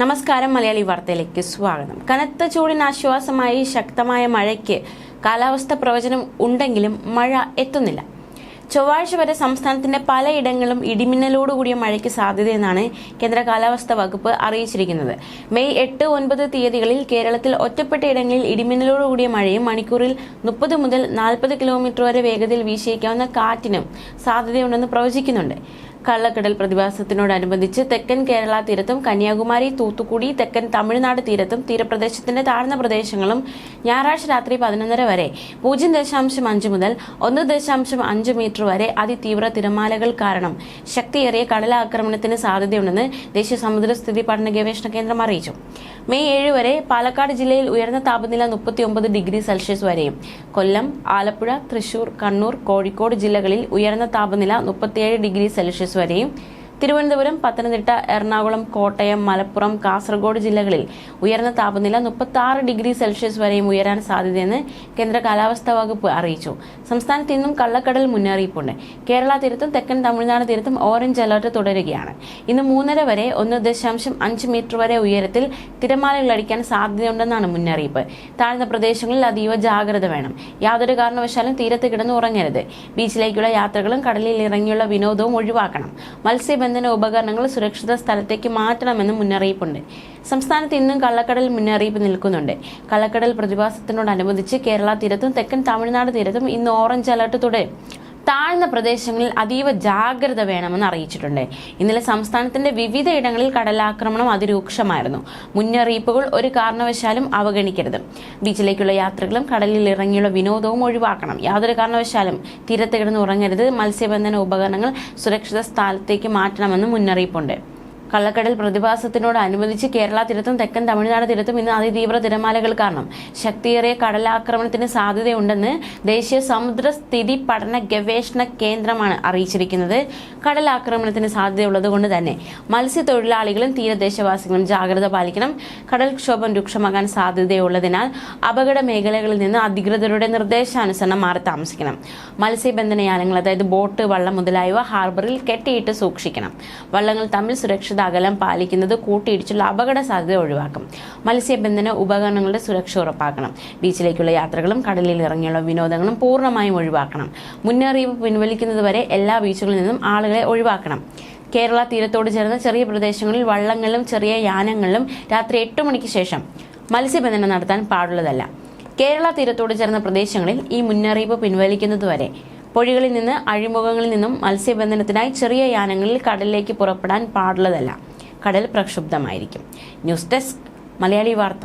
നമസ്കാരം മലയാളി വാർത്തയിലേക്ക് സ്വാഗതം. കനത്ത ചൂടിന് ആശ്വാസമായി ശക്തമായ മഴയ്ക്ക് കാലാവസ്ഥ പ്രവചനം ഉണ്ടെങ്കിലും മഴ എത്തുന്നില്ല. ചൊവ്വാഴ്ച വരെ സംസ്ഥാനത്തിന്റെ പലയിടങ്ങളിലും ഇടിമിന്നലോടുകൂടിയ മഴയ്ക്ക് സാധ്യതയെന്നാണ് കേന്ദ്ര കാലാവസ്ഥാ വകുപ്പ് അറിയിച്ചിരിക്കുന്നത്. മെയ് എട്ട് ഒൻപത് തീയതികളിൽ കേരളത്തിൽ ഒറ്റപ്പെട്ട ഇടങ്ങളിൽ ഇടിമിന്നലോടുകൂടിയ മഴയും മണിക്കൂറിൽ മുപ്പത് മുതൽ നാൽപ്പത് കിലോമീറ്റർ വരെ വേഗതയിൽ വീശിയേക്കാവുന്ന കാറ്റിനും സാധ്യതയുണ്ടെന്ന് പ്രവചിക്കുന്നുണ്ട്. കള്ളക്കടൽ പ്രതിഭാസത്തിനോടനുബന്ധിച്ച് തെക്കൻ കേരള തീരത്തും കന്യാകുമാരി തൂത്തുക്കുടി തെക്കൻ തമിഴ്നാട് തീരത്തും തീരപ്രദേശത്തിന്റെ താഴ്ന്ന പ്രദേശങ്ങളും ഞായറാഴ്ച രാത്രി പതിനൊന്നര വരെ പൂജ്യം ദശാംശം അഞ്ച് മുതൽ ഒന്ന് ദശാംശം അഞ്ച് മീറ്റർ വരെ അതിതീവ്ര തിരമാലകൾ കാരണം ശക്തിയേറിയ കടലാക്രമണത്തിന് സാധ്യതയുണ്ടെന്ന് ദേശീയ സമുദ്ര സ്ഥിതി പഠന ഗവേഷണ കേന്ദ്രം അറിയിച്ചു. മെയ് ഏഴ് വരെ പാലക്കാട് ജില്ലയിൽ ഉയർന്ന താപനില മുപ്പത്തിയൊമ്പത് ഡിഗ്രി സെൽഷ്യസ് വരെയും കൊല്ലം ആലപ്പുഴ തൃശൂർ കണ്ണൂർ കോഴിക്കോട് ജില്ലകളിൽ ഉയർന്ന താപനില മുപ്പത്തിയേഴ് ഡിഗ്രി സെൽഷ്യസ് വരെയും തിരുവനന്തപുരം പത്തനംതിട്ട എറണാകുളം കോട്ടയം മലപ്പുറം കാസർഗോഡ് ജില്ലകളിൽ ഉയർന്ന താപനില മുപ്പത്തി ആറ് ഡിഗ്രി സെൽഷ്യസ് വരെയും ഉയരാൻ സാധ്യതയെന്ന് കേന്ദ്ര കാലാവസ്ഥാ വകുപ്പ് അറിയിച്ചു. സംസ്ഥാനത്ത് ഇന്നും കള്ളക്കടൽ മുന്നറിയിപ്പുണ്ട്. കേരള തീരത്തും തെക്കൻ തമിഴ്നാട് തീരത്തും ഓറഞ്ച് അലർട്ട് തുടരുകയാണ്. ഇന്ന് മൂന്നര വരെ ഒന്ന് ദശാംശം അഞ്ച് മീറ്റർ വരെ ഉയരത്തിൽ തിരമാലകൾ അടിക്കാൻ സാധ്യതയുണ്ടെന്നാണ് മുന്നറിയിപ്പ്. താഴ്ന്ന പ്രദേശങ്ങളിൽ അതീവ ജാഗ്രത വേണം. യാതൊരു കാരണവശാലും തീരത്ത് കിടന്നുറങ്ങരുത്. ബീച്ചിലേക്കുള്ള യാത്രകളും കടലിൽ ഇറങ്ങിയുള്ള വിനോദവും ഒഴിവാക്കണം. മത്സ്യബന്ധന ഉപകരണങ്ങൾ സുരക്ഷിത സ്ഥലത്തേക്ക് മാറ്റണമെന്ന് മുന്നറിയിപ്പുണ്ട്. സംസ്ഥാനത്ത് ഇന്നും കള്ളക്കടൽ മുന്നറിയിപ്പ് നിൽക്കുന്നുണ്ട്. കള്ളക്കടൽ പ്രതിഭാസത്തിനോടനുബന്ധിച്ച് കേരള തീരത്തും തെക്കൻ തമിഴ്നാട് തീരത്തും ഇന്ന് ഓറഞ്ച് അലർട്ട് തുടരും. താഴ്ന്ന പ്രദേശങ്ങളിൽ അതീവ ജാഗ്രത വേണമെന്ന് അറിയിച്ചിട്ടുണ്ട്. ഇന്നലെ സംസ്ഥാനത്തിന്റെ വിവിധ ഇടങ്ങളിൽ കടലാക്രമണം അതിരൂക്ഷമായിരുന്നു. മുന്നറിയിപ്പുകൾ ഒരു കാരണവശാലും അവഗണിക്കരുത്. ബീച്ചിലേക്കുള്ള യാത്രകളും കടലിൽ ഇറങ്ങിയുള്ള വിനോദവും ഒഴിവാക്കണം. യാതൊരു കാരണവശാലും തീരത്ത് കിടന്ന് ഉറങ്ങരുത് മത്സ്യബന്ധന ഉപകരണങ്ങൾ സുരക്ഷിത സ്ഥലത്തേക്ക് മാറ്റണമെന്ന് മുന്നറിയിപ്പുണ്ട്. കള്ളക്കടൽ പ്രതിഭാസത്തിനോട് അനുബന്ധിച്ച് കേരള തീരത്തും തെക്കൻ തമിഴ്നാട് തീരത്തും ഇന്ന് അതിതീവ്ര തിരമാലകൾ കാരണം ശക്തിയേറിയ കടലാക്രമണത്തിന് സാധ്യതയുണ്ടെന്ന് ദേശീയ സമുദ്ര സ്ഥിതി പഠന ഗവേഷണ കേന്ദ്രമാണ് അറിയിച്ചിരിക്കുന്നത്. കടലാക്രമണത്തിന് സാധ്യതയുള്ളത് കൊണ്ട് തന്നെ മത്സ്യത്തൊഴിലാളികളും തീരദേശവാസികളും ജാഗ്രത പാലിക്കണം. കടൽക്ഷോഭം രൂക്ഷമാകാൻ സാധ്യതയുള്ളതിനാൽ അപകട മേഖലകളിൽ നിന്ന് അധികൃതരുടെ നിർദ്ദേശാനുസരണം മാറി താമസിക്കണം. മത്സ്യബന്ധനയാനങ്ങൾ അതായത് ബോട്ട് വള്ളം മുതലായവ ഹാർബറിൽ കെട്ടിയിട്ട് സൂക്ഷിക്കണം. വള്ളങ്ങൾ തമ്മിൽ സുരക്ഷിത അകലം പാലിക്കുന്നത് കൂട്ടിയിടിച്ചുള്ള അപകട സാധ്യത ഒഴിവാക്കും. മത്സ്യബന്ധന ഉപകരണങ്ങളുടെ സുരക്ഷ ഉറപ്പാക്കണം. ബീച്ചിലേക്കുള്ള യാത്രകളും കടലിൽ ഇറങ്ങിയുള്ള വിനോദങ്ങളും പൂർണമായും ഒഴിവാക്കണം. മുന്നറിയിപ്പ് പിൻവലിക്കുന്നതുവരെ എല്ലാ ബീച്ചുകളിൽ നിന്നും ആളുകളെ ഒഴിവാക്കണം. കേരള തീരത്തോട് ചേർന്ന ചെറിയ പ്രദേശങ്ങളിൽ വള്ളങ്ങളിലും ചെറിയ യാനങ്ങളിലും രാത്രി എട്ട് മണിക്ക് ശേഷം മത്സ്യബന്ധനം നടത്താൻ പാടുള്ളതല്ല. കേരള തീരത്തോട് ചേർന്ന പ്രദേശങ്ങളിൽ ഈ മുന്നറിയിപ്പ് പിൻവലിക്കുന്നതുവരെ പൊഴികളിൽ നിന്ന് അഴിമുഖങ്ങളിൽ നിന്നും മത്സ്യബന്ധനത്തിനായി ചെറിയ യാനങ്ങളിൽ കടലിലേക്ക് പുറപ്പെടാൻ പാടുള്ളതല്ല. കടൽ പ്രക്ഷുബ്ധമായിരിക്കും. ന്യൂസ് ഡെസ്ക് മലയാളി വാർത്ത.